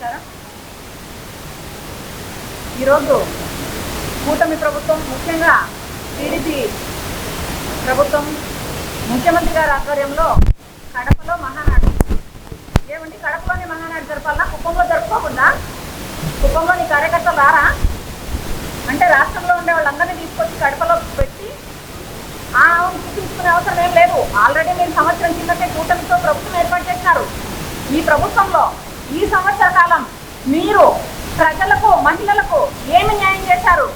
నమస్కారం. ఈరోజు కూటమి ప్రభుత్వం ముఖ్యంగా టీడీపీ ప్రభుత్వం ముఖ్యమంత్రి గారి ఆధ్వర్యంలో కడపలో మహానాడు. ఏమండి కడపలోని మహానాడు జరపాలా? కుప్పంలో జరుపుకోకుండా? కుప్పంలోని కార్యకర్తలు రారా? అంటే రాష్ట్రంలో ఉండే వాళ్ళందరినీ తీసుకొచ్చి కడపలో పెట్టి ఆ తీసుకునే అవసరం ఏం లేదు. ఆల్రెడీ మీరు సంవత్సరం కిందటే కూటమితో ప్రభుత్వం ఏర్పాటు చేసినారు. ఈ ప్రభుత్వంలో ఈ సంవత్సర కాలం మీరు ప్రజలకు మహిళలకు ఏమి న్యాయం చేశారు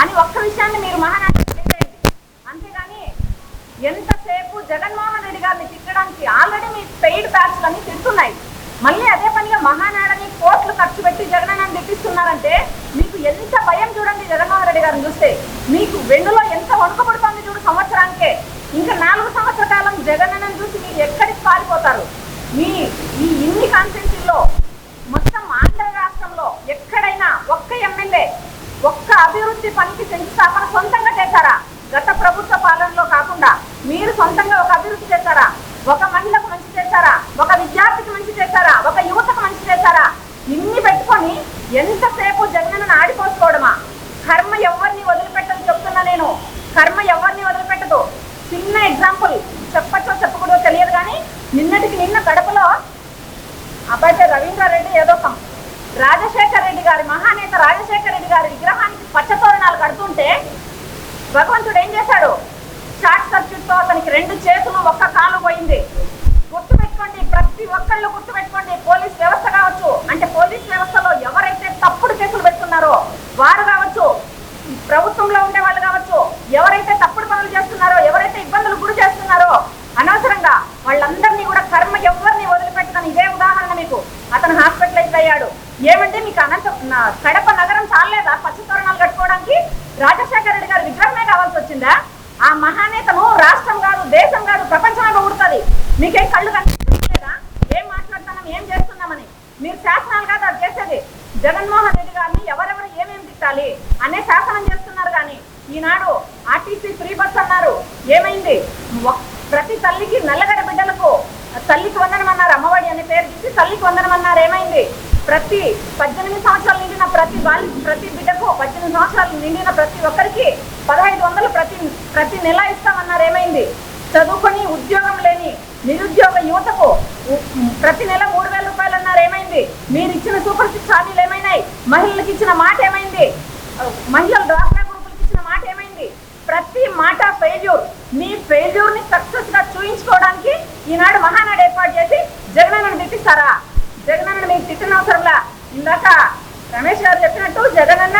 అని ఒక్క విషయాన్ని మీరు మహానాడు తెలియజేయండి అంతేగాని ఎంతసేపు జగన్మోహన్ రెడ్డి గారిని తిట్టడానికి ఆల్రెడీ మీ పెయిడ్ బ్యాచ్లన్నీ తిడుతున్నాయి మళ్ళీ అదే పనిగా మహానాడని కోట్లు ఖర్చు పెట్టి జగనన్నని తిట్టిస్తున్నారంటే మీకు ఎంత భయం చూడండి జగన్మోహన్ రెడ్డి గారిని చూస్తే. మీకు వెన్నులో ఎంత వణుకబడుతుంది చూడు సంవత్సరానికే. ఇంకా నాలుగు సంవత్సర కాలం జగనన్నని చూసి మీరు ఎక్కడికి పారిపోతారు? మీ ఈ ఇన్ని కాన్స్టిట్యూన్సీల్లో మొత్తం ఆంధ్ర రాష్ట్రంలో ఎక్కడైనా ఒక్క ఎమ్మెల్యే ఒక్క అభివృద్ధి పనికి శంకుస్థాపన సొంతంగా చేశారా? గత ప్రభుత్వ పాలనలో కాకుండా మీరు సొంతంగా ఒక అభివృద్ధి చేశారా? ఒక మహిళకు మంచి చేశారా? ఒక విద్యార్థికి మంచి చేశారా? ఒక యువతకు మంచి చేశారా? ఇన్ని పెట్టుకొని ఎంతసేపు జగనన్న ఆడిపోసుకోవడమా? కర్మ ఎవరిని వదిలిపెట్టని చెప్తున్నా నేను. కర్మ గారి మహానేత రాజశేఖర రెడ్డి గారి విగ్రహానికి పచ్చతోరణాలు కడుతుంటే భగవంతుడు ఏం చేశాడు? షార్ట్ సర్క్యూట్తో అతనికి రెండు చేతులు ఒక్క కాలు పోయింది. అయ్యాడు ఏమంటే మీకు అనంత కడప నగరం చాలేదా పచ్చి తోరణాలు కట్టుకోవడానికి రాజశేఖర రెడ్డి గారి విగ్రహమే కావాల్సి వచ్చిందా? ఆ మహానేతను రాష్ట్రం కాదు దేశం కాదు ప్రపంచంలో ఉడుతుంది. మీకేం కళ్ళు కనిపిస్తుందా ఏం మాట్లాడుతున్నాం? ఏం చేస్తున్నామని. మీరు శాసనాలు కాదు అది చేసేది. జగన్మోహన్ రెడ్డి గారిని ఎవరెవరు ఏమేమి తిట్టాలి అనే శాసనం చేస్తున్నారు కానీ ఈనాడు ఆర్టీసీ ఫ్రీ బస్ అన్నారు. ఏమైంది? ప్రతి తల్లికి నల్లగడ బిడ్డలకు తల్లికి వందనం అన్నారు అమ్మఒడి అనే పేరు తీసి తల్లికి వందనం ప్రతి పద్దెనిమిది సంవత్సరాలు నిండిన ప్రతి వాళ్ళ ప్రతి బిడ్డకు పద్దెనిమిది సంవత్సరాలు నిండిన ప్రతి ఒక్కరికి పదహైదు వందలు ప్రతి ప్రతి నెల ఇస్తామన్నారు. ఏమైంది? చదువుకొని ఉద్యోగం లేని నిరుద్యోగ యువతకు ప్రతి నెల మూడు వేల రూపాయలు అన్నారు. ఏమైంది? మీరు ఇచ్చిన సూపర్ సిక్స్ హామీలు ఏమైనాయి? మహిళలకు ఇచ్చిన మాట ఏమైంది? మహిళలు డ్వాక్రా గ్రూపులకు ఇచ్చిన మాట ఏమైంది? ప్రతి మాట ఫెయిల్యూర్ మీ ఫెయిల్యూర్ని సక్సెస్గా చూయించుకోవడానికి ఈనాడు మహానాడు ఏర్పాటు చేసి జగనన్నను జగన్ జగనన్న మీకు తిట్టిన అవసరంలా ఇందాక రమేష్ గారు చెప్పినట్టు జగనన్న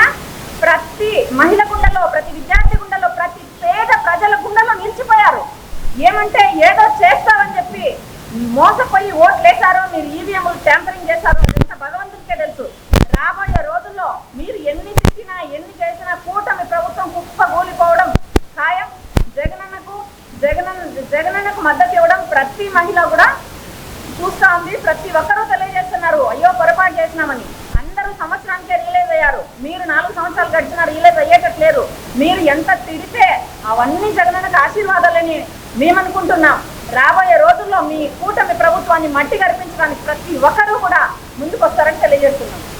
ప్రతి మహిళ గుండెలో ప్రతి విద్యార్థి గుండెలో ప్రతి పేద ప్రజల గుండెలో నిలిచిపోయారు. ఏమంటే ఏదో చేస్తామని చెప్పి మోసపోయి ఓట్లేశారో మీరు ఈవీఎంలు ట్యాంపరింగ్ చేశారో ఎంత భగవంతుడికే తెలుసు. రాబోయే రోజుల్లో మీరు ఎన్ని తిట్టినా ఎన్ని చేసినా కూటమి ప్రభుత్వం కుప్పగూలిపోవడం ఖాయం. జగనన్నకు జగనన్న జగనన్నకు మద్దతు ఇవ్వడం ప్రతి మహిళ కూడా చూస్తా ఉంది. ప్రతి ఒక్కరూ తెలియజేస్తున్నారు అయ్యో పొరపాటు చేసినామని. అందరూ సంవత్సరానికే రియలైజ్ అయ్యారు. మీరు నాలుగు సంవత్సరాలు గడిచినా రియలైజ్ అయ్యేటట్లేదు. మీరు ఎంత తిడితే అవన్నీ జగనన్నకు ఆశీర్వాదాలని మేమనుకుంటున్నాం. రాబోయే రోజుల్లో మీ కూటమి ప్రభుత్వాన్ని మట్టి గర్పించడానికి ప్రతి ఒక్కరూ కూడా ముందుకొస్తారని తెలియజేస్తున్నాం.